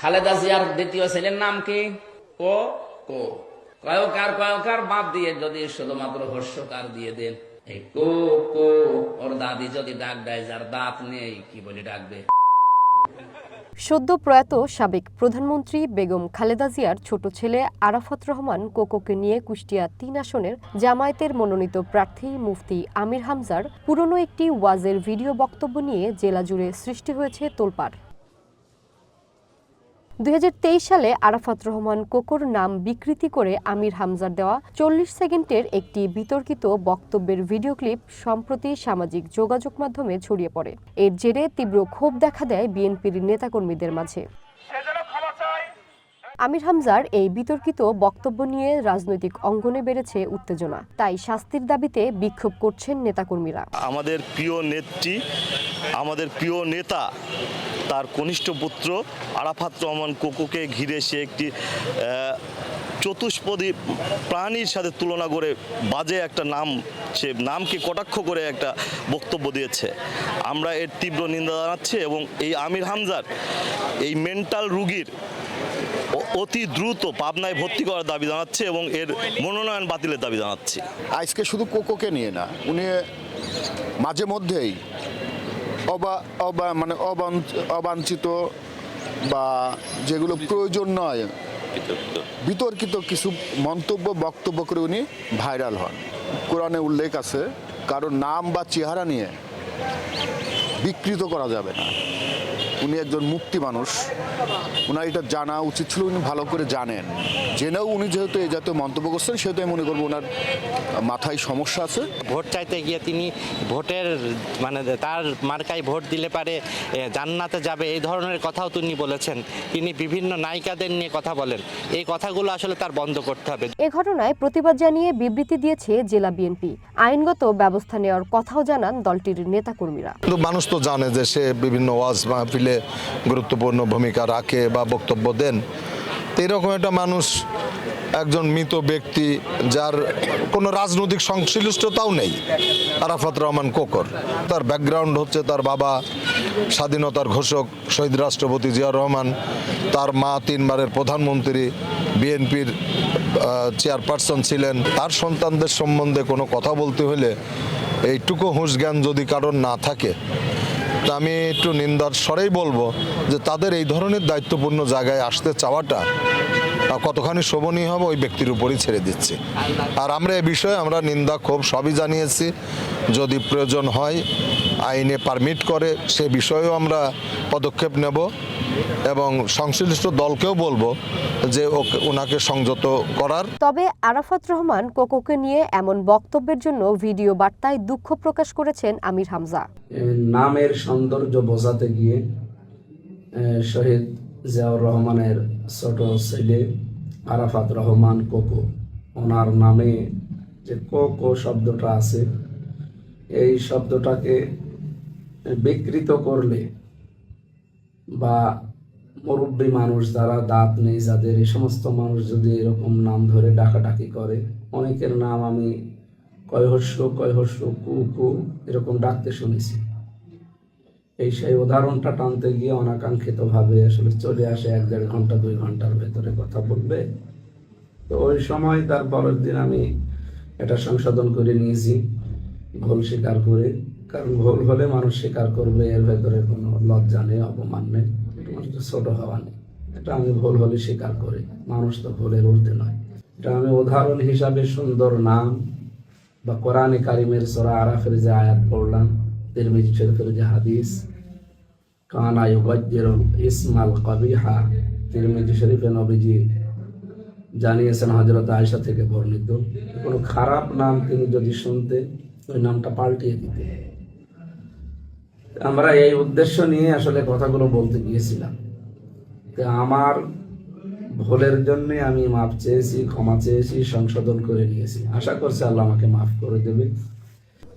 খালেদা জিয়ার দ্বিতীয় ছেলের নাম কি? ও? কো। কয়কার কয়কার? বাদ দিয়ে যদি শুধুমাত্র হর্ষকার দিয়ে দেন। এই কো কো। ওর দাদি যদি ডাক দেয়, যার দাঁত নেই, কি বলে ডাকবে? সদ্য প্রয়াত সাবেক প্রধানমন্ত্রী বেগম খালেদা জিয়ার ছোট ছেলে আরাফাত রহমান কোকোকে নিয়ে কুষ্টিয়া তিন আসনের জামায়াতের মনোনীত প্রার্থী মুফতি আমির হামজার পুরনো একটি ওয়াজের ভিডিও বক্তব্য নিয়ে জেলা জুড়ে সৃষ্টি হয়েছে তোলপাড়। দুই হাজার তেইশ সালে আরাফাত রহমান কোকোর নাম বিকৃতি করে আমির হামজার দেওয়া চল্লিশ সেকেন্ডের একটি বিতর্কিত বক্তব্যের ভিডিও ক্লিপ সম্প্রতি সামাজিক যোগাযোগ মাধ্যমে ছড়িয়ে পড়ে। এর জেরে তীব্র ক্ষোভ দেখা দেয় বিএনপির নেতাকর্মীদের মাঝে। আমির হামজার এই বিতর্কিত বক্তব্য নিয়ে রাজনৈতিক অঙ্গনে বেড়েছে উত্তেজনা। তাই শাস্তির দাবিতে বিক্ষোভ করছেন নেতাকর্মীরা। আমাদের প্রিয় নেত্রী, আমাদের প্রিয় নেতা, তার কনিষ্ঠ পুত্র আরাফাত রহমান কোকোকে ঘিরে সে একটি চতুষ্পদী প্রাণীর সাথে তুলনা করে বাজে একটা নাম, সে নামকে কটাক্ষ করে একটা বক্তব্য দিয়েছে। আমরা এর তীব্র নিন্দা জানাচ্ছি এবং এই আমির হামজার এই মেন্টাল রুগীর অতি দ্রুত পাবনায় ভর্তি করার দাবি জানাচ্ছে এবং এর মনোনয়ন বাতিলের দাবি জানাচ্ছে। আজকে শুধু কোকোকে নিয়ে না, উনি মাঝে মধ্যেই অবা অবা মানে অবাঞ্ছ- অবাঞ্ছিত বা যেগুলো প্রয়োজন নয়, বিতর্কিত কিছু মন্তব্য, বক্তব্য করে উনি ভাইরাল হন। কোরআনে উল্লেখ আছে, কারও নাম বা চেহারা নিয়ে বিকৃত করা যাবে না। উনি একজন মুক্তি মানুষ। ওনার এটা জানা উচিত ছিল উনি ভালো করে জানেন। জেনেও উনি যেহেতু এই জাতীয় মন্তব্য করছেন সেহেতু আমি মনে করব ওনার মাথায় সমস্যা আছে। ভোট চাইতে গিয়ে তিনি ভোটের মানে তার মার্কায় ভোট দিলে পারে জান্নাতে যাবে এই ধরনের কথাও তিনি বলেছেন। তিনি বিভিন্ন নায়িকাদের নিয়ে কথা বলেন। এই কথাগুলো আসলে তার বন্ধ করতে হবে। এ ঘটনায় প্রতিবাদ জানিয়ে বিবৃতি দিয়েছে জেলা বিএনপি। আইনগত ব্যবস্থা নেওয়ার কথাও জানান দলটির নেতাকর্মীরা। কিন্তু মানুষ তো জানে যে সে বিভিন্ন ওয়াজ মাহফিলে গুরুত্বপূর্ণ ভূমিকা রাখে বা বক্তব্য দেন। এরকম একটা মানুষ, একজন মৃত ব্যক্তি যার কোনো রাজনৈতিক সংশ্লিষ্টতাও নেই, আরাফাত রহমান কোকর। তার ব্যাকগ্রাউন্ড হচ্ছে তার বাবা স্বাধীনতার ঘোষক শহীদ রাষ্ট্রপতি জিয়া রহমান, তার মা তিনবারের প্রধানমন্ত্রী, বিএনপির চেয়ারপারসন ছিলেন। তার সন্তানদের সম্বন্ধে কোনো কথা বলতে হলে এইটুকু হুঁশ জ্ঞান যদি কারণ না থাকে তা আমি একটু নিন্দার স্বরেই বলব যে তাদের এই ধরনের দায়িত্বপূর্ণ জায়গায় আসতে চাওয়াটা কতখানি শোভনীয় হবে ওই ব্যক্তির উপরই ছেড়ে দিচ্ছি। আর আমরা এ বিষয়ে আমরা নিন্দা খুব সবই জানিয়েছি। যদি প্রয়োজন হয়, আইনে পারমিট করে, সে বিষয়েও আমরা পদক্ষেপ নেব। এবং সংশ্লিষ্ট দলকেও বলব যে ওকে ওনাকে সংযত করার। তবে আরাফাত রহমান কোকোকে নিয়ে এমন বক্তব্যের জন্য ভিডিও বার্তায় দুঃখ প্রকাশ করেছেন আমির হামজা। নামের সৌন্দর্য বোঝাতে গিয়ে শহীদ জিয়াউর রহমানের ছোট ছেলে আরাফাত রহমান কোকো ওনার নামে যে কোকো শব্দটা আছে এই শব্দটাকে বিকৃত করলে বা মুরব্বী মানুষ যারা দাঁত নেই, যাদের এই সমস্ত মানুষ যদি এরকম নাম ধরে ডাকাডাকি করে, অনেকের নাম আমি কয়হস্য কয়হস্য কু কু এরকম ডাকতে শুনেছি। এই সেই উদাহরণটা টানতে গিয়ে অনাকাঙ্ক্ষিতভাবে আসলে চলে আসে এক দেড় ঘণ্টা, দুই ঘণ্টার ভেতরে কথা বলবে। তো ওই সময় তার পরের দিন আমি এটা সংশোধন করে নিয়েছি। ভুল স্বীকার করে। কারণ ভুল হলে মানুষ স্বীকার করবে, এর ভেতরে কোনো লজ্জা নেই, অপমান নেই। এটা মানুষের ছোট হওয়া নেই। এটা আমি ভুল হলে স্বীকার করি। মানুষ তো ভুলের উঠতে নয়। এটা আমি উদাহরণ হিসাবে সুন্দর নাম বা কোরআনে কারিমের সোরা আরাফের যে আয়াত পড়লাম, তিরমিজি শরীফের যে হাদিস, কানা ইউগাজ্জিরুল ইসমাল কবিহা তিরমিজি শরীফে নবীজি জানিয়েছেন হজরত আয়েশা থেকে বর্ণিত। কোনো খারাপ নাম তিনি যদি শুনতেন নামটা পাল্টিয়ে দিতেন আমরা এই উদ্দেশ্য নিয়ে আসলে কথাগুলো বলতে গিয়েছিলাম। আমার ভুলের জন্য আমি মাপ চেয়েছি, ক্ষমা চেয়েছি, সংশোধন করে নিয়েছি। আশা করছি আল্লাহ আমাকে মাফ করে দেবে।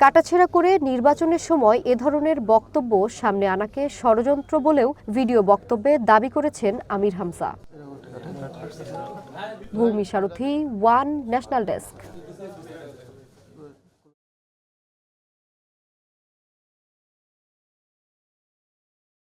কাটাছেড়া করে নির্বাচনের সময় এ ধরনের বক্তব্য সামনে আনাকে ষড়যন্ত্র বলেও ভিডিও বক্তব্যে দাবি করেছেন আমির হামজা। ভূমি সারথী, ওয়ান ন্যাশনাল ডেস্ক।